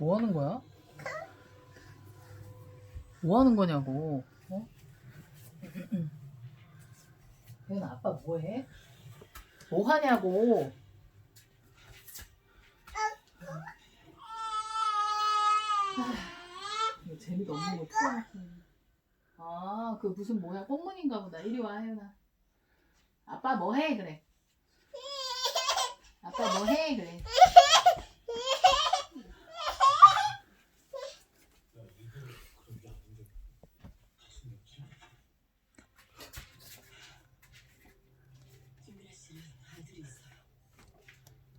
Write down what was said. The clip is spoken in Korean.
뭐 하는 거야? 뭐 하는 거냐고. 어? 얘는 아빠 뭐 해? 뭐 하냐고. 이거 재미도 없는 거 풀어놓고. 아, 그 무슨 뭐야? 꽃무늬인가 보다. 이리 와, 혜연아. 아빠 뭐 해? 그래. 아빠 뭐 해? 그래.